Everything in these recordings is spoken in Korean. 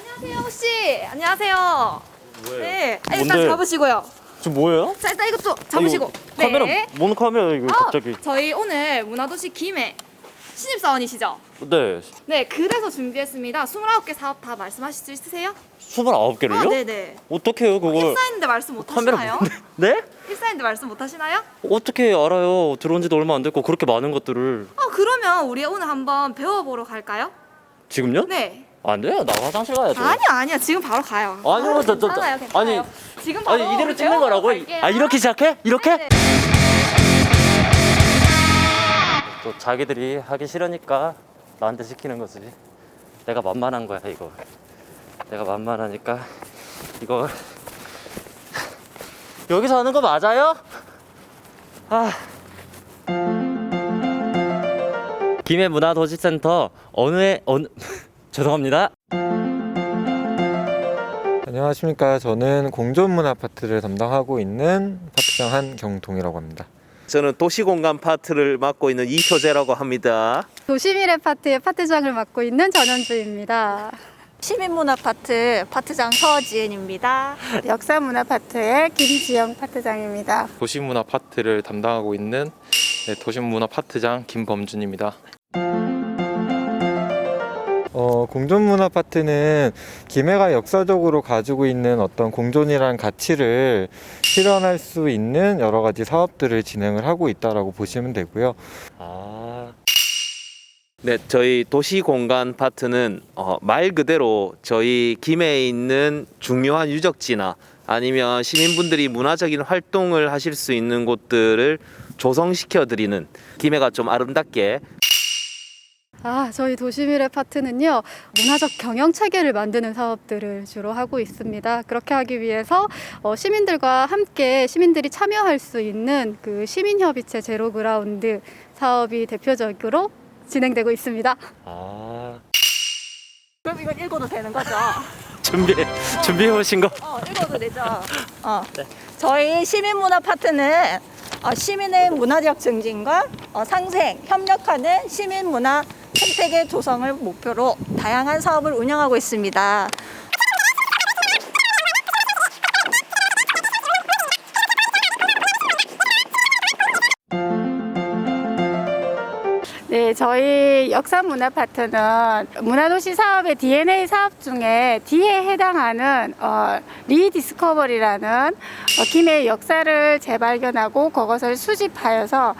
안녕하세요 혹시 안녕하세요. 뭐예요? 네 일단 뭔데? 잡으시고요. 지금 뭐예요? 자 일단 이것도 잡으시고. 이거 카메라 네. 뭔 카메라 이거 어, 갑자기? 저희 오늘 문화도시 김해 신입사원이시죠? 네. 네 그래서 준비했습니다. 29개 사업 다 말씀하실 수 있으세요? 29개를요? 아 네네. 어떻게 해요, 그걸? 입사했는데 말씀 못 카메라 하시나요? 뭔데? 네? 입사했는데 말씀 못 하시나요? 어떻게 알아요? 들어온 지도 얼마 안 됐고 그렇게 많은 것들을. 어 그러면 우리 오늘 한번 배워보러 갈까요? 지금요? 네. 안 돼요. 나 화장실 가야죠. 아니야 아니야 지금 바로 가요. 아니요, 아, 저, 저, 저, 괜찮아요 괜찮아요. 아니, 지금 바로 아니 이대로 찍는 거라고? 갈게요. 아 이렇게 시작해? 이렇게? 네. 또 자기들이 하기 싫으니까 나한테 시키는 거지. 내가 만만한 거야 이거. 내가 만만하니까 이거 여기서 하는 거 맞아요? 아. 김해 문화도시센터 어느 해 어느 죄송합니다. 안녕하십니까. 저는 공존문 아파트를 담당하고 있는 파트장 한경동이라고 합니다. 저는 도시공간 파트를 맡고 있는 이효재라고 합니다. 도시미래 파트의 파트장을 맡고 있는 전현주입니다. 시민문화파트 파트장 서지은입니다. 역사문화파트의 김지영 파트장입니다. 도시문화 파트를 담당하고 있는 네, 도시문화 파트장 김범준입니다. 어, 공존문 아파트는 김해가 역사적으로 가지고 있는 어떤 공존이라는 가치를 실현할 수 있는 여러 가지 사업들을 진행을 하고 있다라고 보시면 되고요. 아 네, 저희 도시 공간 파트는 어, 말 그대로 저희 김해에 있는 중요한 유적지나 아니면 시민분들이 문화적인 활동을 하실 수 있는 곳들을 조성시켜 드리는 김해가 좀 아름답게 아, 저희 도시미래 파트는요, 문화적 경영 체계를 만드는 사업들을 주로 하고 있습니다. 그렇게 하기 위해서 어, 시민들과 함께 시민들이 참여할 수 있는 그 시민협의체 제로그라운드 사업이 대표적으로 진행되고 있습니다. 아. 그럼 이거 읽어도 되는 거죠? 준비 준비해 오신 거. 어, 읽어도 되죠. 어. 저희 시민문화 파트는 어, 시민의 문화적 증진과 어, 상생, 협력하는 시민문화 생태계 조성을 목표로 다양한 사업을 운영하고 있습니다. 네, 저희 역사문화파트는 문화도시 사업의 DNA 사업 중에 D에 해당하는 어, 리디스커버리라는 어, 김해의 역사를 재발견하고 그것을 수집하여서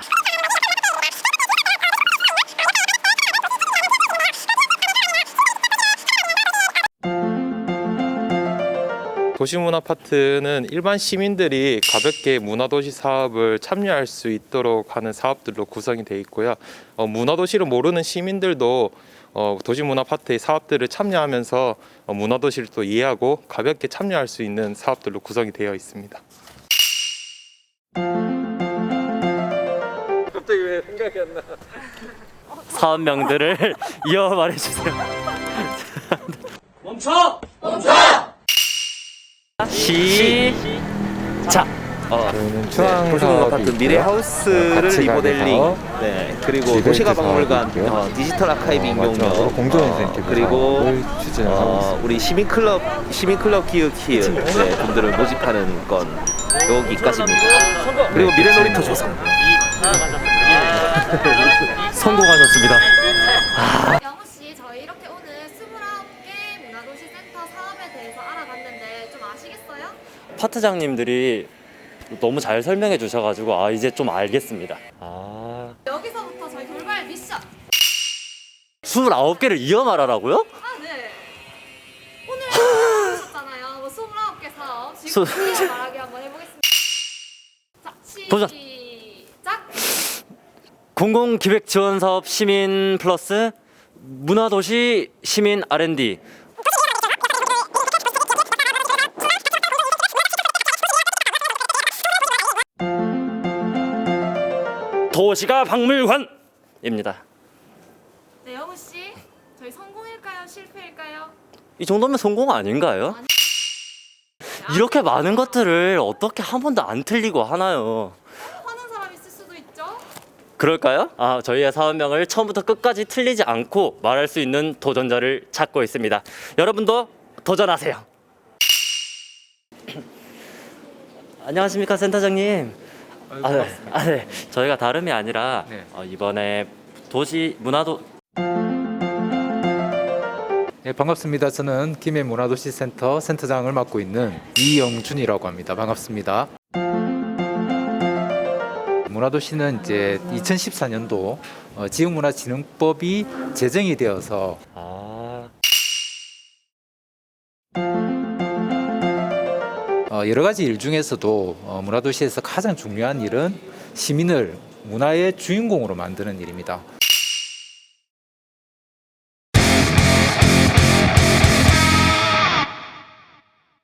도시문화 파트는 일반 시민들이 가볍게 문화도시 사업을 참여할 수 있도록 하는 사업들로 구성이 되어 있고요. 어, 문화도시를 모르는 시민들도 어, 도시문화 파트의 사업들을 참여하면서 어, 문화도시를 또 이해하고 가볍게 참여할 수 있는 사업들로 구성이 되어 있습니다. 사업명들을 이어 말해 주세요. 멈춰! 멈춰! 시작. 어, 저희는 네, 추앙 도시공간 사업이 파트 있고요. 미래하우스를 가치관의 리모델링, 네, 그리고 도시가 박물관, 사업이 있고요. 어, 디지털 아카이빙 어, 마지막으로 용역, 공존 어, 인센티브 그리고 사업을 추진을 하고 어, 있습니다. 우리 시민클럽 시민클럽 기획 키즈 네, 분들을 모집하는 건 여기까지입니다. 그리고 미래놀이터 조성. 성공하셨습니다. 영우 씨, 저희 이렇게 오늘 29개 문화도시 센터 사업에 대해서 알아봤는데 좀 아시겠어요? 파트장님들이 너무 잘 설명해 주셔가지고 아 이제 좀 알겠습니다. 아 여기서부터 저희 돌발 미션. 29개를 이어 말하라고요? 아, 네. 오늘 보셨잖아요. 뭐 29개 사업. 수- 지금 말하기 한번 해보겠습니다. 자, 도전. 시작. 공공기획지원사업 시민 플러스 문화도시 시민 R&D 도시가 박물관입니다. 네, 영우 씨. 저희 성공일까요? 실패일까요? 이 정도면 성공 아닌가요? 이렇게 많은 것들을 어떻게 한 번도 안 틀리고 하나요? 하는 사람 있을 수도 있죠. 그럴까요? 아, 저희의 사업명을 처음부터 끝까지 틀리지 않고 말할 수 있는 도전자를 찾고 있습니다. 여러분도 도전하세요. 안녕하십니까 센터장님. 아, 네. 아, 네. 저희가 다름이 아니라 네. 어, 이번에 도시 문화도 네, 반갑습니다. 저는 김해 문화도시센터 센터장을 맡고 있는 이영준이라고 합니다. 반갑습니다. 문화도시는 이제 2014년도 어, 지역문화진흥법이 제정이 되어서 아, 여러 가지 일 중에서도 어, 문화도시에서 가장 중요한 일은 시민을 문화의 주인공으로 만드는 일입니다.